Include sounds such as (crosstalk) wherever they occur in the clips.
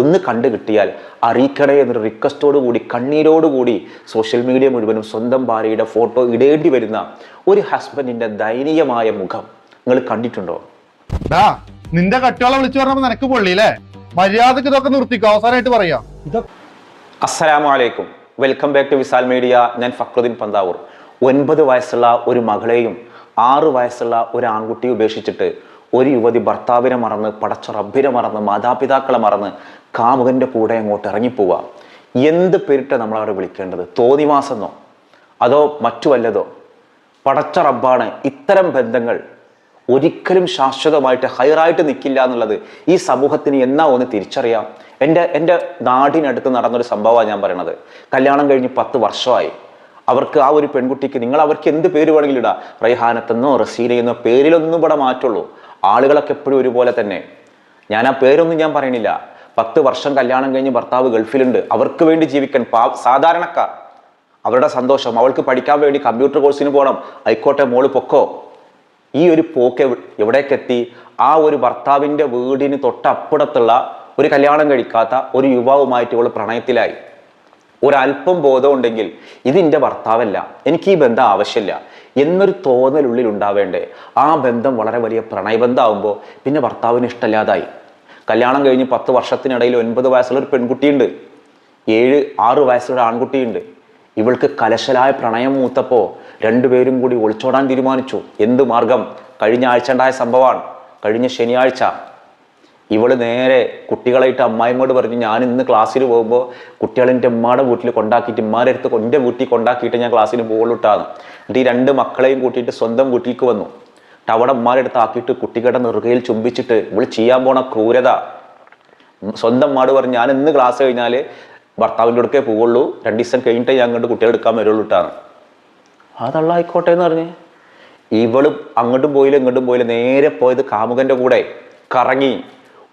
ഒന്ന് കണ്ടു കിട്ടിയാൽ അറിയിക്കണേ എന്നൊരു റിക്വസ്റ്റോട് കൂടി കണ്ണീരോടുകൂടി സോഷ്യൽ മീഡിയ മുഴുവനും സ്വന്തം ഭാര്യയുടെ ഫോട്ടോ ഇടേണ്ടി വരുന്ന ഒരു ഹസ്ബൻഡിന്റെ ദയനീയമായ മുഖം. നിങ്ങൾ കണ്ടിട്ടുണ്ടോ? നിന്റെ കട്ടിയോളം വിളിച്ചു പറഞ്ഞപ്പോ നിനക്ക് പൊള്ളിയില്ലേ? മര്യാദയ്ക്ക് ഇതൊക്കെ നിർത്തിക്കോ അവസാനമായിട്ട് പറയാം. അസ്സലാമു അലൈക്കും welcome back to Visal media ഞാൻ ഫക്രുദ്ദീൻ പന്താവൂർ. ഒൻപത് വയസ്സുള്ള ഒരു മകളെയും ആറ് വയസ്സുള്ള ഒരു ആൺകുട്ടിയെ ഉപേക്ഷിച്ചിട്ട് ഒരു യുവതി ഭർത്താവിനെ മറന്ന് പടച്ച റബ്ബിനെ മറന്ന് മാതാപിതാക്കളെ മറന്ന് കാമുകന്റെ കൂടെ അങ്ങോട്ട് ഇറങ്ങിപ്പോവുക. എന്ത് പേരിട്ട നമ്മൾ അവരെ വിളിക്കേണ്ടത്? തോന്നിവാസെന്നോ അതോ മറ്റു വല്ലതോ പടച്ച റബ്ബാണ് ഇത്തരം ബന്ധങ്ങൾ ഒരിക്കലും ശാശ്വതമായിട്ട് ഹയറായിട്ട് നിൽക്കില്ല എന്നുള്ളത് ഈ സമൂഹത്തിന് എന്നാ ഒന്ന് തിരിച്ചറിയാം? എന്റെ എന്റെ നാടിനടുത്ത് നടന്നൊരു സംഭവമാണ് ഞാൻ പറയണത്. കല്യാണം കഴിഞ്ഞ് പത്ത് വർഷമായി. അവർക്ക് ആ ഒരു പെൺകുട്ടിക്ക് നിങ്ങൾ അവർക്ക് എന്ത് പേര് വേണമെങ്കിലും ഇടാം? റൈഹാനത്തെന്നോ റസീനയെന്നോ പേരിലൊന്നും ഇവിടെ മാറ്റുള്ളൂ. ആളുകളൊക്കെ എപ്പോഴും ഒരുപോലെ തന്നെ. ഞാൻ ആ പേരൊന്നും ഞാൻ പറയണില്ല പത്ത് വർഷം കല്യാണം കഴിഞ്ഞ് ഭർത്താവ് ഗൾഫിലുണ്ട്. അവർക്ക് വേണ്ടി ജീവിക്കാൻ പാ സാധാരണക്കാർ. അവരുടെ സന്തോഷം. അവൾക്ക് പഠിക്കാൻ വേണ്ടി കമ്പ്യൂട്ടർ കോഴ്സിന് പോകണം ആയിക്കോട്ടെ മോൾ പൊക്കോ. ഈ ഒരു പോക്ക് എവ്- എവിടേക്കെത്തി ആ ഒരു ഭർത്താവിന്റെ വീടിന് തൊട്ടപ്പുറത്തുള്ള ഒരു കല്യാണം കഴിക്കാത്ത ഒരു യുവാവുമായിട്ട് ഇവൾ പ്രണയത്തിലായി. ഒരല്പം ബോധമുണ്ടെങ്കിൽ എന്റെ ഭർത്താവല്ല. എനിക്ക് ഈ ബന്ധം ആവശ്യമില്ല. എന്നൊരു തോന്നലുള്ളിൽ ഉണ്ടാവേണ്ടേ. ആ ബന്ധം വളരെ വലിയ പ്രണയബന്ധമാകുമ്പോൾ പിന്നെ ഭർത്താവിന് ഇഷ്ടമില്ലാതായി. കല്യാണം കഴിഞ്ഞ് പത്ത് വർഷത്തിനിടയിൽ ഒൻപത് വയസ്സുള്ള ഒരു പെൺകുട്ടിയുണ്ട്. ഏഴ് ആറ് വയസ്സുള്ള ആൺകുട്ടിയുണ്ട്. ഇവൾക്ക് കലശലായ പ്രണയം മൂത്തപ്പോൾ രണ്ടുപേരും കൂടി ഒളിച്ചോടാൻ തീരുമാനിച്ചു. എന്ത് മാർഗം? കഴിഞ്ഞ ആഴ്ച ഉണ്ടായ സംഭവമാണ്. കഴിഞ്ഞ ശനിയാഴ്ച ഇവൾ നേരെ കുട്ടികളായിട്ട് അമ്മായിമ്മോട് പറഞ്ഞു ഞാൻ ഇന്ന് ക്ലാസ്സിൽ പോകുമ്പോൾ കുട്ടികളെ എന്റെ വീട്ടിൽ കൊണ്ടാക്കിയിട്ട് ഉമ്മാരെ അടുത്ത് എന്റെ വീട്ടിൽ കൊണ്ടാക്കിയിട്ട് ഞാൻ ക്ലാസ്സിന് പോകുള്ളിട്ടാണ് എന്നിട്ട് ഈ രണ്ട് മക്കളെയും കൂട്ടിയിട്ട് സ്വന്തം വീട്ടിലേക്ക് വന്നു. എന്നിട്ട് അവിടെ ഉമ്മാരെ ആക്കിയിട്ട് കുട്ടികളുടെ നെറുകയിൽ ചുംബിച്ചിട്ട് ഇവൾ ചെയ്യാൻ പോണ ക്രൂരത. സ്വന്തം മാട് പറഞ്ഞു ഞാൻ ഇന്ന് ക്ലാസ് കഴിഞ്ഞാൽ ഭർത്താവിന്റെ അടുക്കേ പോവുള്ളൂ. രണ്ട് ദിവസം കഴിഞ്ഞിട്ടേ ഞാൻ അങ്ങോട്ട് കുട്ടികളെ എടുക്കാൻ വരുള്ളൂ ഇട്ടാണ് അതള്ളായിക്കോട്ടെ എന്ന് പറഞ്ഞ്. ഇവൾ അങ്ങോട്ടും പോയില്ല ഇങ്ങോട്ടും പോയില്ല. നേരെ പോയത് കാമുകന്റെ കൂടെ കറങ്ങി.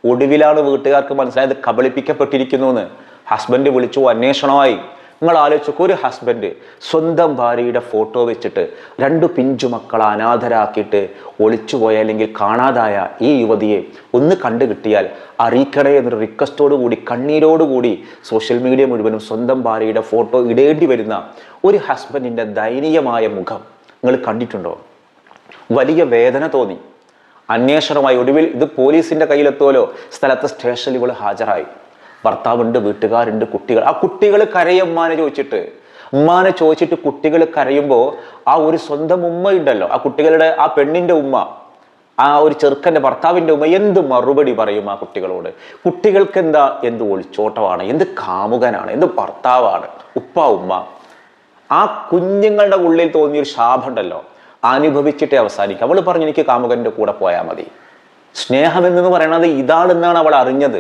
ഒടുവിലാണ് വീട്ടുകാർക്ക് മനസ്സിലായത് കബളിപ്പിക്കപ്പെട്ടിരിക്കുന്നു എന്ന് ഹസ്ബൻഡ് വിളിച്ചു അന്വേഷണമായി. നിങ്ങൾ ആലോചിച്ചു ഒരു ഹസ്ബൻഡ് സ്വന്തം ഭാര്യയുടെ ഫോട്ടോ വെച്ചിട്ട് രണ്ടു പിഞ്ചു മക്കളെ അനാഥരാക്കിയിട്ട് ഒളിച്ചുപോയ അല്ലെങ്കിൽ കാണാതായ ഈ യുവതിയെ ഒന്ന് കണ്ടു കിട്ടിയാൽ അറിയിക്കണേ എന്നൊരു റിക്വസ്റ്റോട് കൂടി കണ്ണീരോട് കൂടി സോഷ്യൽ മീഡിയ മുഴുവനും സ്വന്തം ഭാര്യയുടെ ഫോട്ടോ ഇടേണ്ടി വരുന്ന ഒരു ഹസ്ബൻഡിന്റെ ദയനീയമായ മുഖം നിങ്ങൾ കണ്ടിട്ടുണ്ടോ? വലിയ വേദന തോന്നി. അന്വേഷണമായി ഒടുവിൽ ഇത് പോലീസിന്റെ കയ്യിലെത്തുമല്ലോ സ്ഥലത്ത് സ്റ്റേഷനിൽ ഇവൾ ഹാജരായി. ഭർത്താവുണ്ട് വീട്ടുകാരുണ്ട് കുട്ടികൾ. ആ കുട്ടികൾ കരയും ഉമ്മാനെ ചോദിച്ചിട്ട്. ഉമ്മാനെ ചോദിച്ചിട്ട് കുട്ടികൾ കരയുമ്പോൾ ആ ഒരു സ്വന്തം ഉമ്മ ഉണ്ടല്ലോ. ആ കുട്ടികളുടെ ആ പെണ്ണിന്റെ ഉമ്മ ആ ഒരു ചെറുക്കന്റെ ഭർത്താവിന്റെ ഉമ്മ എന്ത് മറുപടി പറയും ആ കുട്ടികളോട്? കുട്ടികൾക്ക് എന്താ എന്ത് ഒളിച്ചോട്ടമാണ് എന്ത് കാമുകനാണ് എന്ത് ഭർത്താവാണ്? ഉപ്പ ഉമ്മ. ആ കുഞ്ഞുങ്ങളുടെ ഉള്ളിൽ തോന്നിയൊരു ശാപമുണ്ടല്ലോ. അനുഭവിച്ചിട്ടേ അവസാനിക്കും. അവൾ പറഞ്ഞു എനിക്ക് കാമുകന്റെ കൂടെ പോയാൽ മതി. സ്നേഹം എന്ന് പറയുന്നത് ഇതാണെന്നാണ് അവൾ അറിഞ്ഞത്.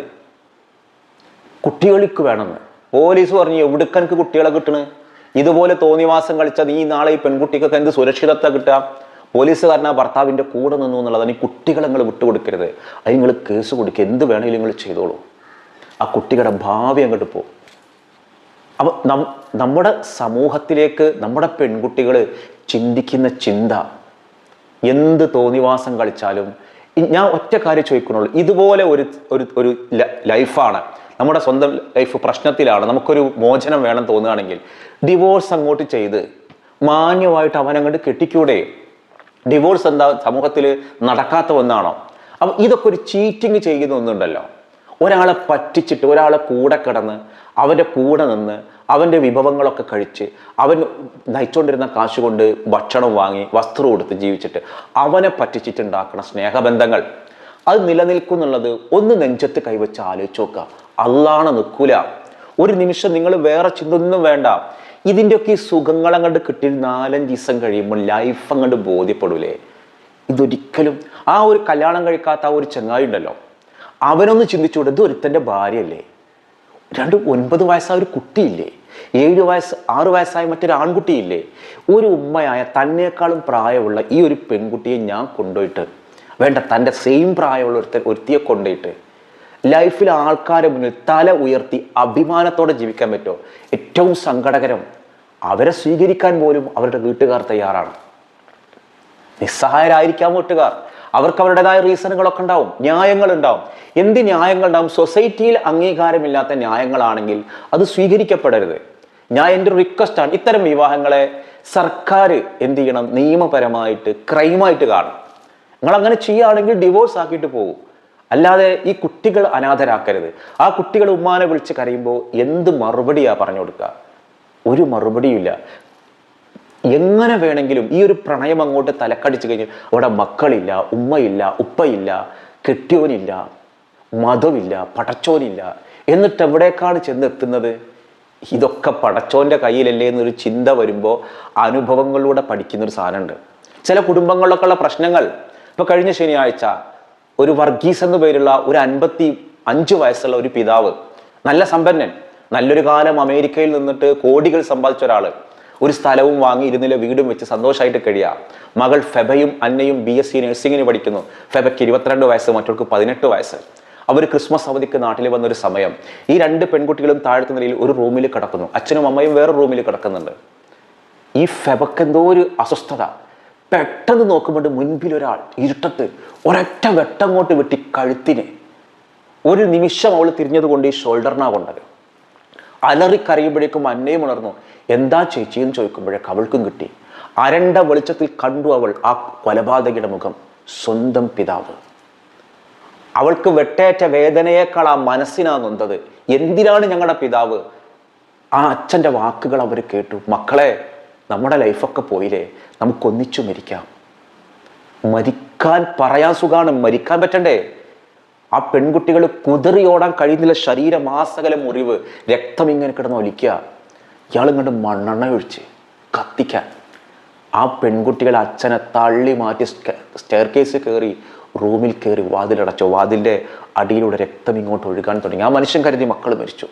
കുട്ടികൾക്ക് വേണമെന്ന്. പോലീസ് പറഞ്ഞു എവിടുക്കനക്ക് കുട്ടികളെ കിട്ടണ്? ഇതുപോലെ തോന്നിവാസം കളിച്ചത് ഈ നാളെ ഈ പെൺകുട്ടിക്കൊക്കെ എന്ത് സുരക്ഷിതത്വം കിട്ടുക പോലീസുകാരൻ ആ ഭർത്താവിന്റെ കൂടെ നിന്നു എന്നുള്ളതാണ് ഈ കുട്ടികളെ നിങ്ങൾ വിട്ടുകൊടുക്കരുത്. അത് നിങ്ങൾ കേസ് കൊടുക്കുക എന്ത് വേണമെങ്കിലും നിങ്ങൾ ചെയ്തോളൂ. ആ കുട്ടികളുടെ ഭാവി അങ്ങോട്ട് പോകും. അപ്പൊ നമ്മുടെ സമൂഹത്തിലേക്ക് നമ്മുടെ പെൺകുട്ടികൾ ചിന്തിക്കുന്ന ചിന്ത. എന്ത് തോന്നിവാസം കളിച്ചാലും ഞാൻ ഒറ്റ കാര്യം ചോദിക്കുന്നുള്ളൂ. ഇതുപോലെ ഒരു ഒരു ഒരു ലൈഫാണ്. നമ്മുടെ സ്വന്തം ലൈഫ് പ്രശ്നത്തിലാണ്. നമുക്കൊരു മോചനം വേണം തോന്നുകയാണെങ്കിൽ ഡിവോഴ്സ് അങ്ങോട്ട് ചെയ്ത് മാന്യമായിട്ട് അവനങ്ങോട്ട് കെട്ടിക്കൂടെ? ഡിവോഴ്സ് എന്താ? സമൂഹത്തിൽ നടക്കാത്ത ഒന്നാണോ? അപ്പം ഇതൊക്കെ ഒരു ചീറ്റിങ് ചെയ്യുന്ന ഒന്നുണ്ടല്ലോ. ഒരാളെ പറ്റിച്ചിട്ട് ഒരാളെ കൂടെ കിടന്ന് അവന്റെ കൂടെ നിന്ന് അവന്റെ വിഭവങ്ങളൊക്കെ കഴിച്ച് അവൻ നയിച്ചുകൊണ്ടിരുന്ന കാശ് കൊണ്ട് ഭക്ഷണം വാങ്ങി വസ്ത്രം കൊടുത്ത് ജീവിച്ചിട്ട് അവനെ പറ്റിച്ചിട്ടുണ്ടാക്കുന്ന സ്നേഹബന്ധങ്ങൾ. അത് നിലനിൽക്കുന്നുള്ളത് ഒന്ന് നെഞ്ചത്ത് കൈവച്ച് ആലോചിച്ച് നോക്കുക. അള്ളാണ് നിൽക്കൂല. ഒരു നിമിഷം നിങ്ങൾ വേറെ ചിന്തൊന്നും വേണ്ട. ഇതിന്റെയൊക്കെ ഈ സുഖങ്ങൾ അങ്ങോട്ട് കിട്ടി നാലഞ്ച് ദിവസം കഴിയുമ്പോൾ ലൈഫ് അങ്ങോട്ട് ബോധ്യപ്പെടൂലേ. ഇതൊരിക്കലും ആ ഒരു കല്യാണം കഴിക്കാത്ത ആ ഒരു ചങ്ങായി ഉണ്ടല്ലോ. അവനൊന്ന് ചിന്തിച്ചുകൂടെ ഇത് ഒരുത്തന്റെ ഭാര്യയല്ലേ? രണ്ട് ഒൻപത് വയസ്സായ ഒരു കുട്ടിയില്ലേ? ഏഴ് വയസ്സ് ആറ് വയസ്സായ മറ്റൊരു ആൺകുട്ടിയില്ലേ? ഒരു ഉമ്മയായ തന്നെക്കാളും പ്രായമുള്ള ഈ ഒരു പെൺകുട്ടിയെ ഞാൻ കൊണ്ടുപോയിട്ട് വേണ്ട തന്റെ സെയിം പ്രായമുള്ള ഒരുത്തൻ ഒരുത്തിയെ കൊണ്ടുപോയിട്ട് ലൈഫിൽ ആൾക്കാരെ മുന്നിൽ തല ഉയർത്തി അഭിമാനത്തോടെ ജീവിക്കാൻ പറ്റുമോ ഏറ്റവും സങ്കടകരം അവരെ സ്വീകരിക്കാൻ പോലും അവരുടെ വീട്ടുകാർ തയ്യാറാണ്. നിസ്സഹായരായിരിക്കാം വീട്ടുകാർ. അവർക്ക് അവരുടേതായ റീസണുകളൊക്കെ ഉണ്ടാവും ന്യായങ്ങൾ ഉണ്ടാവും എന്ത് ന്യായങ്ങൾ ഉണ്ടാവും സൊസൈറ്റിയിൽ അംഗീകാരമില്ലാത്ത ന്യായങ്ങളാണെങ്കിൽ അത് സ്വീകരിക്കപ്പെടരുത്. ഞാൻ എന്റെ ഒരു റിക്വസ്റ്റാണ് ഇത്തരം വിവാഹങ്ങളെ സർക്കാർ എന്ത് ചെയ്യണം? നിയമപരമായിട്ട് ക്രൈമായിട്ട് കാണണം. നിങ്ങൾ അങ്ങനെ ചെയ്യുകയാണെങ്കിൽ ഡിവോഴ്സ് ആക്കിയിട്ട് പോകും അല്ലാതെ ഈ കുട്ടികൾ അനാഥരാക്കരുത്. ആ കുട്ടികൾ ഉമ്മാനെ വിളിച്ച് കരയുമ്പോൾ എന്ത് മറുപടിയാണ് പറഞ്ഞു കൊടുക്കുക? ഒരു മറുപടിയില്ല എങ്ങനെ വേണമെങ്കിലും ഈ ഒരു പ്രണയം അങ്ങോട്ട് തലക്കടിച്ചു കഴിഞ്ഞ് അവിടെ മക്കളില്ല ഉമ്മയില്ല ഉപ്പയില്ല കെട്ടിയോനില്ല മതമില്ല പടച്ചോനില്ല. എന്നിട്ട് എവിടേക്കാണ് ചെന്നെത്തുന്നത്? ഇതൊക്കെ പടച്ചോന്റെ കയ്യിലല്ലേ എന്നൊരു ചിന്ത വരുമ്പോൾ അനുഭവങ്ങളിലൂടെ പഠിക്കുന്ന ഒരു സാധനമുണ്ട്. ചില കുടുംബങ്ങളിലൊക്കെ ഉള്ള പ്രശ്നങ്ങൾ. ഇപ്പൊ കഴിഞ്ഞ ശനിയാഴ്ച ഒരു വർഗീസ് എന്നു പേരുള്ള ഒരു അൻപത്തി അഞ്ച് വയസ്സുള്ള ഒരു പിതാവ് നല്ല സമ്പന്നൻ നല്ലൊരു കാലം അമേരിക്കയിൽ നിന്നിട്ട് കോടികൾ സമ്പാദിച്ച ഒരാൾ. ഒരു സ്ഥലവും വാങ്ങി ഇരുന്നില്ല വീടും വെച്ച് സന്തോഷമായിട്ട് കഴിയുക മകൾ ഫെബയും അന്നയും ബി എസ് സി നഴ്സിങ്ങിന് പഠിക്കുന്നു. ഫെബയ്ക്ക് ഇരുപത്തിരണ്ട് വയസ്സ് മറ്റവർക്ക് പതിനെട്ട് വയസ്സ്. അവർ ക്രിസ്മസ് അവധിക്ക് നാട്ടിൽ വന്നൊരു സമയം. ഈ രണ്ട് പെൺകുട്ടികളും താഴത്തെ നിലയിൽ ഒരു റൂമിൽ കിടക്കുന്നു. അച്ഛനും അമ്മയും വേറെ റൂമിൽ കിടക്കുന്നുണ്ട്. ഈ ഫെബക്ക് എന്തോ ഒരു അസ്വസ്ഥത. പെട്ടെന്ന് നോക്കുമ്പോൾ മുൻപിൽ ഒരാൾ ഇരുട്ടത്ത് ഒരൊറ്റ വെട്ടങ്ങോട്ട് വെട്ടി കഴുത്തിന്. ഒരു നിമിഷം അവൾ തിരിഞ്ഞതുകൊണ്ട് ഈ ഷോൾഡറിനാ കൊണ്ടത്. അലറിക്കരയുമ്പോഴേക്കും അന്നയും ഉണർന്നു. എന്താ ചേച്ചി എന്ന് ചോദിക്കുമ്പോഴേക്ക് അവൾക്കും കിട്ടി. അരണ്ട വെളിച്ചത്തിൽ കണ്ടു അവൾ ആ കൊലപാതകയുടെ മുഖം. സ്വന്തം പിതാവ്. അവൾക്ക് വെട്ടേറ്റ വേദനയേക്കാൾ ആ മനസ്സിനാ നൊന്തത്. എന്തിനാണ് ഞങ്ങളുടെ പിതാവ്? ആ അച്ഛന്റെ വാക്കുകൾ അവർ കേട്ടു. മക്കളെ നമ്മുടെ ലൈഫൊക്കെ പോയില്ലേ? നമുക്കൊന്നിച്ചു മരിക്കാം. മരിക്കാൻ പറയാൻ സുഖമാണ് മരിക്കാൻ പറ്റണ്ടേ? ആ പെൺകുട്ടികൾ കുതിറിയോടാൻ കഴിയുന്നില്ല. ശരീരമാസകല മുറിവ്. രക്തം ഇങ്ങനെ കിടന്ന് ഒലിക്കുക. ഇയാൾ ഇങ്ങോട്ട് മണ്ണെണ്ണ ഒഴിച്ച് കത്തിക്കാൻ. ആ പെൺകുട്ടികളെ അച്ഛനെ തള്ളി മാറ്റി സ്റ്റെയർ കേസ് കയറി റൂമിൽ കയറി വാതിലടച്ചു. വാതിലിന്റെ അടിയിലൂടെ രക്തം ഇങ്ങോട്ട് ഒഴുകാൻ തുടങ്ങി. ആ മനുഷ്യൻ കരുതി മക്കൾ മരിച്ചു.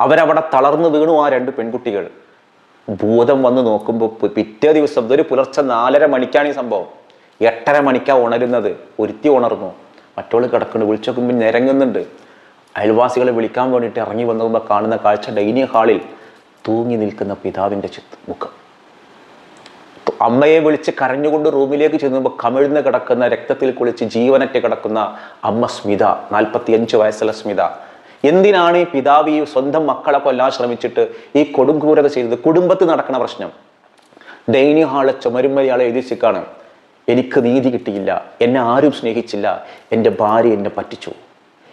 അവരവിടെ തളർന്നു വീണു ആ രണ്ട് പെൺകുട്ടികൾ. ഭൂതം വന്ന് നോക്കുമ്പോൾ പിറ്റേ ദിവസം ഒരു പുലർച്ചെ നാലര മണിക്കാണ് ഈ സംഭവം. എട്ടര മണിക്കാണ് ഉണരുന്നത്. ഒരുത്തി ഉണർന്നു. മറ്റോൾ കിടക്കുന്നു വിളിച്ചു നോക്കുമ്പോൾ നിരങ്ങുന്നുണ്ട് അയൽവാസികളെ വിളിക്കാൻ വേണ്ടിയിട്ട് ഇറങ്ങി വന്നുമ്പോൾ കാണുന്ന കാഴ്ച ഡൈനിങ് ഹാളിൽ തൂങ്ങി നിൽക്കുന്ന പിതാവിന്റെ ചിത്ത് മുഖം. അമ്മയെ വിളിച്ച് കരഞ്ഞുകൊണ്ട് റൂമിലേക്ക് ചെന്നുമ്പോൾ കമിഴ്ന്ന് കിടക്കുന്ന രക്തത്തിൽ കുളിച്ച് ജീവനറ്റ് കിടക്കുന്ന അമ്മ സ്മിത നാൽപ്പത്തിയഞ്ച് വയസ്സുള്ള സ്മിത. എന്തിനാണ് ഈ പിതാവ് ഈ സ്വന്തം മക്കളെ കൊല്ലാൻ ശ്രമിച്ചിട്ട് ഈ കൊടുങ്കൂരത ചെയ്തത്? കുടുംബത്തിൽ നടക്കുന്ന പ്രശ്നം. ഡൈനിങ് ഹാൾ ചുമരുമലയാളെ എഴുതിച്ചിക്കാണ് എനിക്ക് നീതി കിട്ടിയില്ല. എന്നെ ആരും സ്നേഹിച്ചില്ല. എന്റെ ഭാര്യ എന്നെ പറ്റിച്ചു.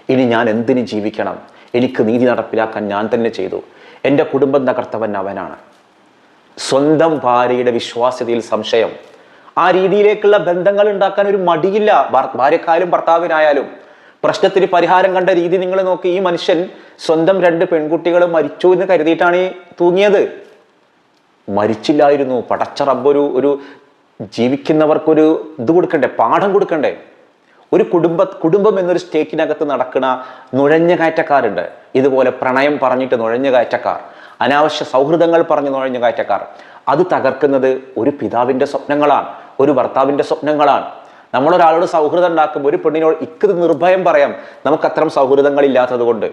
ഇനി ഞാൻ എന്തിനു ജീവിക്കണം? എനിക്ക് നീതി നടപ്പിലാക്കാൻ ഞാൻ തന്നെ ചെയ്തു. എന്റെ കുടുംബം തകർത്തവൻ അവനാണ്. സ്വന്തം ഭാര്യയുടെ വിശ്വാസ്യതയിൽ സംശയം. ആ രീതിയിലേക്കുള്ള ബന്ധങ്ങൾ ഉണ്ടാക്കാൻ ഒരു മടിയില്ല. ഭാര്യക്കാരും ഭർത്താവിനായാലും. പ്രശ്നത്തിന് പരിഹാരം കണ്ട രീതി നിങ്ങൾ നോക്കി. ഈ മനുഷ്യൻ സ്വന്തം രണ്ട് പെൺകുട്ടികൾ മരിച്ചു എന്ന് കരുതിയിട്ടാണ് ഈ തൂങ്ങിയത്. മരിച്ചില്ലായിരുന്നു. പടച്ച റബ്ബൊരു ഒരു ജീവിക്കുന്നവർക്കൊരു ഇത് കൊടുക്കണ്ടേ? പാഠം കൊടുക്കണ്ടേ? ഒരു കുടുംബ കുടുംബം എന്നൊരു സ്റ്റേക്കിനകത്ത് നടക്കുന്ന നുഴഞ്ഞ കയറ്റക്കാരുണ്ട്. ഇതുപോലെ പ്രണയം പറഞ്ഞിട്ട് നുഴഞ്ഞ കയറ്റക്കാർ അനാവശ്യ സൗഹൃദങ്ങൾ പറഞ്ഞ് നുഴഞ്ഞ കയറ്റക്കാർ. അത് തകർക്കുന്നത് ഒരു പിതാവിന്റെ സ്വപ്നങ്ങളാണ് ഒരു ഭർത്താവിന്റെ സ്വപ്നങ്ങളാണ്. നമ്മളൊരാളോട് സൗഹൃദം ഉണ്ടാക്കുമ്പോൾ ഒരു പെണ്ണിനോട് ഇക്കത് നിർഭയം പറയാം നമുക്ക് അത്തരം സൗഹൃദങ്ങൾ ഇല്ലാത്തത് കൊണ്ട്.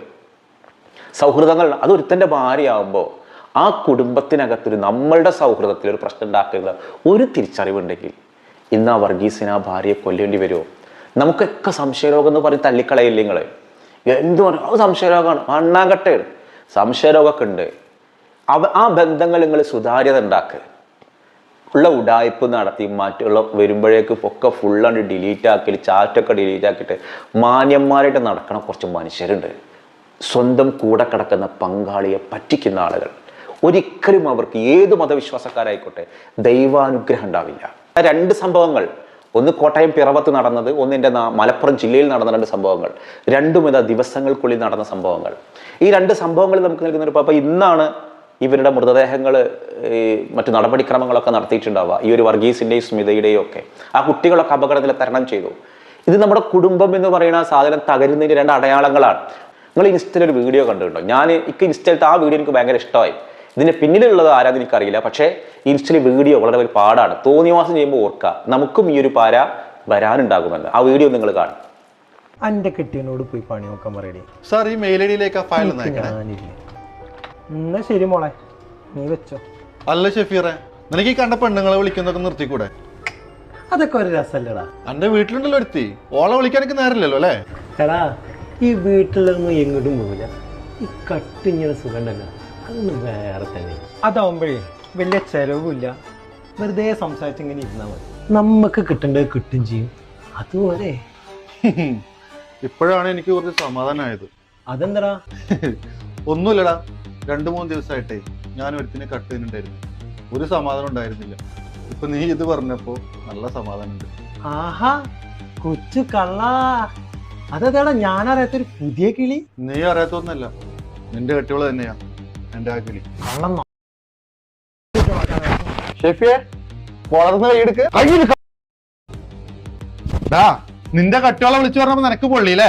സൗഹൃദങ്ങൾ അത് ഒരുത്തന്റെ ഭാര്യയാകുമ്പോൾ ആ കുടുംബത്തിനകത്തൊരു നമ്മളുടെ സൗഹൃദത്തിൽ ഒരു പ്രശ്നം ഉണ്ടാക്കുന്ന ഒരു തിരിച്ചറിവുണ്ടെങ്കിൽ ഇന്ന് ആ വർഗീസിന് ആ ഭാര്യയെ കൊല്ലേണ്ടി വരുമോ? നമുക്കൊക്കെ സംശയരോഗം എന്ന് പറഞ്ഞ് തള്ളിക്കളയില്ല നിങ്ങൾ എന്ത് പറഞ്ഞു? സംശയരോഗമാണ്. മണ്ണാകട്ടെ സംശയരോഗമൊക്കെ ഉണ്ട് അവ ആ ബന്ധങ്ങൾ നിങ്ങൾ സുതാര്യത ഉണ്ടാക്കുക ഉള്ള ഉടായ്പ് നടത്തി മറ്റുള്ള വരുമ്പോഴേക്ക് ഒക്കെ ഫുള്ളാണ് ഡിലീറ്റ് ആക്കി ചാറ്റൊക്കെ ഡിലീറ്റ് ആക്കിയിട്ട് മാന്യന്മാരായിട്ട് നടക്കണ കുറച്ച് മനുഷ്യരുണ്ട്. സ്വന്തം കൂടെ കിടക്കുന്ന പങ്കാളിയെ പറ്റിക്കുന്ന ആളുകൾ. ഒരിക്കലും അവർക്ക് ഏത് മതവിശ്വാസക്കാരായിക്കോട്ടെ ദൈവാനുഗ്രഹം ഉണ്ടാവില്ല. രണ്ട് സംഭവങ്ങൾ ഒന്ന് കോട്ടയം പിറവത്ത് നടന്നത് ഒന്ന് എന്റെ മലപ്പുറം ജില്ലയിൽ നടന്ന രണ്ട് സംഭവങ്ങൾ. രണ്ടും ഇതാ ദിവസങ്ങൾക്കുള്ളിൽ നടന്ന സംഭവങ്ങൾ. ഈ രണ്ട് സംഭവങ്ങൾ നമുക്ക് നൽകുന്ന ഒരു അപ്പോൾ ഇന്നാണ് ഇവരുടെ മൃതദേഹങ്ങൾ മറ്റു നടപടിക്രമങ്ങളൊക്കെ നടത്തിയിട്ടുണ്ടാവുക. ഈ ഒരു വർഗീസിന്റെയും സ്മിതയുടെയും ഒക്കെ. ആ കുട്ടികളൊക്കെ അപകടത്തിൽ തരണം ചെയ്തു. ഇത് നമ്മുടെ കുടുംബം എന്ന് പറയുന്ന സാധനം തകരുന്നതിന്റെ രണ്ട് അടയാളങ്ങളാണ്. നിങ്ങൾ ഇൻസ്റ്റയിൽ ഒരു വീഡിയോ കണ്ടിട്ടുണ്ടോ? ഞാൻ എനിക്ക് ഇൻസ്റ്റയിലത്തെ ആ വീഡിയോ എനിക്ക് ഭയങ്കര ഇഷ്ടമായി. ഇതിന് പിന്നിലുള്ളത് ആരാന്ന് എനിക്കറിയില്ല. പക്ഷേ ഇൻസ്റ്റയിൽ വീഡിയോ വളരെ വലിയ പാടാണ്. തോന്നിവാസം ചെയ്യുമ്പോൾ ഓർക്കുക നമുക്കും ഈ ഒരു പാര വരാനുണ്ടാകുമെന്ന്. ആ വീഡിയോ നിങ്ങൾ കാണും. എന്റെ കെട്ടിയനോട് പോയി പണി നോക്കാൻ പറയണേ സാർ ഈ മെയിൽ ഐ ഡിയിലേക്ക് ആ ഫയൽ ഒന്ന് അയക്കണേ. ഞാനില്ല. എന്നാ ശരി മോളെ നീ വെച്ചോ. അല്ല ഷെഫീറെ നിനക്ക് ഈ കണ്ട പെണ്ണുങ്ങളെ വിളിക്കുന്നൊക്കെ നിർത്തിക്കൂടെ? അതൊക്കെ ഒരു രസമല്ലടാ എന്റെ വീട്ടിലുണ്ടല്ലോ ഒരുത്തി. ഓളെ വിളിക്കാനൊക്കെ നേരമില്ലല്ലോ അല്ലേ? എടാ ഈ വീട്ടിലൊന്നും എങ്ങോട്ടും പോകില്ല ഈ കട്ടിങ്ങനെ സുഖം ഉണ്ടല്ലോ. അതൊന്നും വേറെ തന്നെ. അതാവുമ്പോഴേ വലിയ ചെലവുമില്ല. വെറുതെ സംസാരിച്ച് ഇങ്ങനെ ഇരുന്നാൽ മതി. നമുക്ക് കിട്ടേണ്ടത് കിട്ടും ചെയ്യും. അതുപോലെ. ഇപ്പോഴാണ് എനിക്ക് കുറച്ച് സമാധാനമായത്. അതെന്താടാ? (laughs) ഒന്നുമില്ലടാ. രണ്ടു മൂന്ന് ദിവസമായിട്ടേ ഞാൻ ഒരുത്തിനെ കട്ട് ചെയ്യുന്നുണ്ടായിരുന്നു. ഒരു സമാധാനം ഉണ്ടായിരുന്നില്ല. ഇപ്പൊ നീ ഇത് പറഞ്ഞപ്പോ നല്ല സമാധാനമുണ്ട്. ആഹാ കൊച്ചു കള്ള. അതേതാടാ ഞാനറിയാത്തൊരു പുതിയ കിളി? നീ അറിയാത്തൊന്നല്ല നിന്റെ കെട്ടിയോൾ തന്നെയാ. എന്റെ ആ കിളി കള്ളം ഷെഫിയെ വളർന്ന കൈയെടുക്ക് ഡാ നിന്റെ കട്ടിയോളെ വിളിച്ചു പറഞ്ഞപ്പോ നിനക്ക് പൊള്ളിയില്ലേ?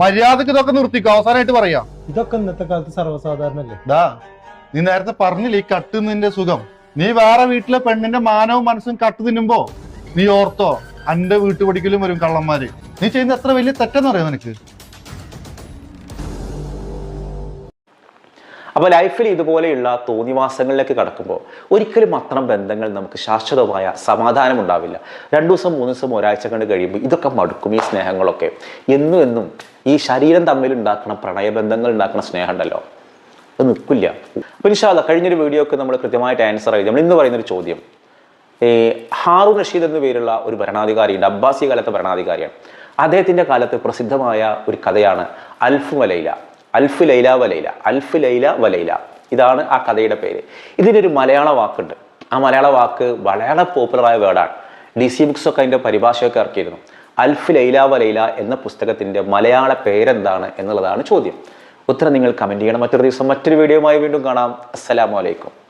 മര്യാദയ്ക്ക് ഇതൊക്കെ നിർത്തിക്കോ അവസാനമായിട്ട് പറയാം. ഇതൊക്കെ ഇന്നത്തെ കാലത്ത് സർവസാധാരണല്ലേ? ഡാ നീ നേരത്തെ പറഞ്ഞില്ലേ ഈ കട്ട് നിന്റെ സുഖം? നീ വേറെ വീട്ടിലെ പെണ്ണിന്റെ മാനവും മനസ്സും കട്ട് തിന്നുമ്പോ നീ ഓർത്തോ അന്റെ വീട്ടുപടിക്കലും വരും കള്ളന്മാര്. നീ ചെയ്യുന്ന എത്ര വലിയ തെറ്റെന്ന് അറിയാം നിനക്ക്? അപ്പോൾ ലൈഫിൽ ഇതുപോലെയുള്ള തോന്നിവാസങ്ങളിലേക്ക് കടക്കുമ്പോൾ ഒരിക്കലും അത്തരം ബന്ധങ്ങൾ നമുക്ക് ശാശ്വതമായ സമാധാനം ഉണ്ടാവില്ല. രണ്ടു ദിവസം മൂന്ന് ദിവസം ഒരാഴ്ച കണ്ട് കഴിയുമ്പോൾ ഇതൊക്കെ മടുക്കും ഈ സ്നേഹങ്ങളൊക്കെ. എന്നും എന്നും ഈ ശരീരം തമ്മിൽ ഉണ്ടാക്കുന്ന പ്രണയബന്ധങ്ങൾ ഉണ്ടാക്കുന്ന സ്നേഹം ഉണ്ടല്ലോ അത് നിൽക്കില്ല. അപ്പോൾ ഇൻഷാല്ല കഴിഞ്ഞൊരു വീഡിയോ ഒക്കെ നമ്മൾ കൃത്യമായിട്ട് ആൻസർ ആയി. നമ്മൾ ഇന്ന് പറയുന്നൊരു ചോദ്യം. ഈ ഹാറൂൺ റഷീദ് എന്ന പേരുള്ള ഒരു ഭരണാധികാരിയുണ്ട്. അബ്ബാസി കാലത്തെ ഭരണാധികാരിയാണ്. അദ്ദേഹത്തിന്റെ കാലത്ത് പ്രസിദ്ധമായ ഒരു കഥയാണ് അൽഫ് വലൈല അൽഫ് ലൈല വലൈല അൽഫ് ലൈല വലൈല ഇതാണ് ആ കഥയുടെ പേര്. ഇതിനൊരു മലയാള വാക്കുണ്ട്. ആ മലയാള വാക്ക് വളരെ പോപ്പുലറായ വേർഡാണ്. ഡി സി ബുക്സ് ഒക്കെ അതിന്റെ പരിഭാഷയൊക്കെ ഇറക്കിയിരുന്നു. അൽഫ് ലൈല വലൈല എന്ന പുസ്തകത്തിന്റെ മലയാള പേരെന്താണ് എന്നുള്ളതാണ് ചോദ്യം. ഉത്തരം നിങ്ങൾ കമന്റ് ചെയ്യണം. മറ്റൊരു ദിവസം മറ്റൊരു വീഡിയോയുമായി വീണ്ടും കാണാം. അസ്സലാമു അലൈക്കും.